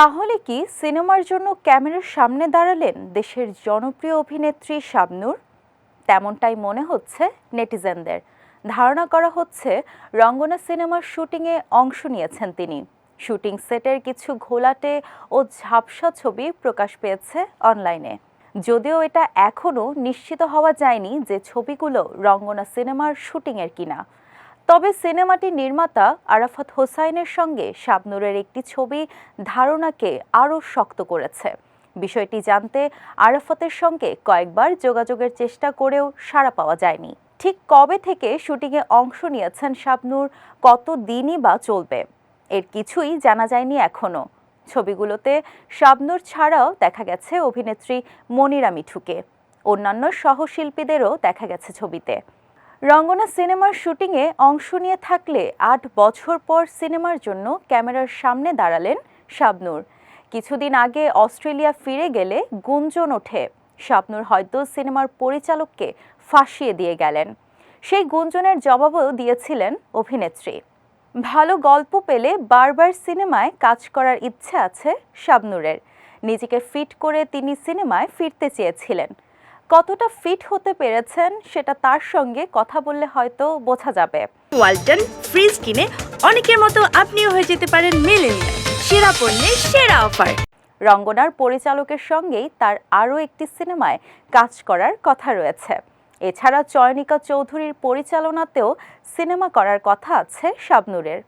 তাহলে কি সিনেমার জন্য ক্যামেরার সামনে দাঁড়ালেন দেশের জনপ্রিয় অভিনেত্রী শাবনূর? তেমনটাই মনে হচ্ছে নেটিজেনদের। ধারণা করা হচ্ছে রঙ্গনা সিনেমার শুটিংয়ে অংশ নিয়েছেন তিনি। শুটিং সেটের কিছু ঘোলাটে ও ঝাপসা ছবি প্রকাশ পেয়েছে অনলাইনে। যদিও এটা এখনও নিশ্চিত হওয়া যায়নি যে ছবিগুলো রঙ্গনা সিনেমার শুটিংয়ের কিনা। তবে সিনেমাটির নির্মাতা আরাফাত হোসাইনের সঙ্গে শাবনূরের একটি ছবি ধারণাকে আরও শক্ত করেছে। বিষয়টি জানতে আরাফাতের সঙ্গে কয়েকবার যোগাযোগের চেষ্টা করেও সাড়া পাওয়া যায়নি। ঠিক কবে থেকে শুটিংয়ে অংশ নিয়েছেন শাবনূর, কত দিনই বা চলবে? এর কিছুই জানা যায়নি এখনও। ছবিগুলোতে শাবনূর ছাড়াও দেখা গেছে অভিনেত্রী মনিরা মিঠুকে। অন্যান্য সহশিল্পীদেরও দেখা গেছে ছবিতে। রঙ্গনা সিনেমার শুটিংয়ে অংশ নিয়ে থাকলে আট বছর পর সিনেমার জন্য ক্যামেরার সামনে দাঁড়ালেন শাবনূর। কিছুদিন আগে অস্ট্রেলিয়া ফিরে গেলে গুঞ্জন ওঠে। শাবনূর হয়তো সিনেমার পরিচালককে ফাঁসিয়ে দিয়ে গেলেন। সেই গুঞ্জনের জবাবও দিয়েছিলেন অভিনেত্রী। ভালো গল্প পেলে বারবার সিনেমায় কাজ করার ইচ্ছে আছে শাবনূরের। নিজেকে ফিট করে তিনি সিনেমায় ফিরতে চেয়েছিলেন। কতটা ফিট হতে পেরেছেন সেটা তার সঙ্গে কথা বললে হয়তো বোঝা যাবে। ওয়ালটন ফ্রিজ কিনে অনেকের মতো আপনিও হয়ে যেতে পারেন মেলেনিয়া সেরা পণ্যের সেরা অফার। রঙ্গনার পরিচালকের সঙ্গেই তার আরও একটি সিনেমায় কাজ করার কথা রয়েছে। এছাড়া চয়নিকা চৌধুরীর পরিচালনাতেও সিনেমা করার কথা আছে শাবনূরের।